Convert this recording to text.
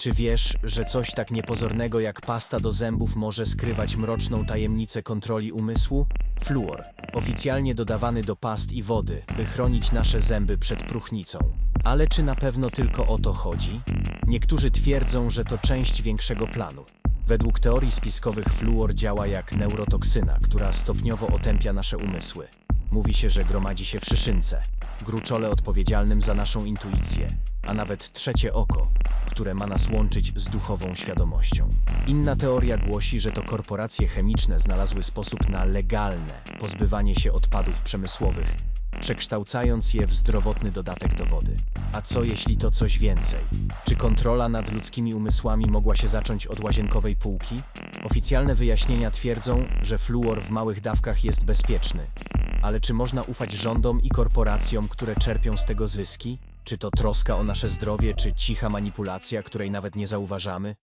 Czy wiesz, że coś tak niepozornego jak pasta do zębów może skrywać mroczną tajemnicę kontroli umysłu? Fluor, oficjalnie dodawany do past i wody, by chronić nasze zęby przed próchnicą. Ale czy na pewno tylko o to chodzi? Niektórzy twierdzą, że to część większego planu. Według teorii spiskowych fluor działa jak neurotoksyna, która stopniowo otępia nasze umysły. Mówi się, że gromadzi się w szyszynce, gruczole odpowiedzialnym za naszą intuicję, a nawet trzecie oko, które ma nas łączyć z duchową świadomością. Inna teoria głosi, że to korporacje chemiczne znalazły sposób na legalne pozbywanie się odpadów przemysłowych, przekształcając je w zdrowotny dodatek do wody. A co jeśli to coś więcej? Czy kontrola nad ludzkimi umysłami mogła się zacząć od łazienkowej półki? Oficjalne wyjaśnienia twierdzą, że fluor w małych dawkach jest bezpieczny. Ale czy można ufać rządom i korporacjom, które czerpią z tego zyski? Czy to troska o nasze zdrowie, czy cicha manipulacja, której nawet nie zauważamy?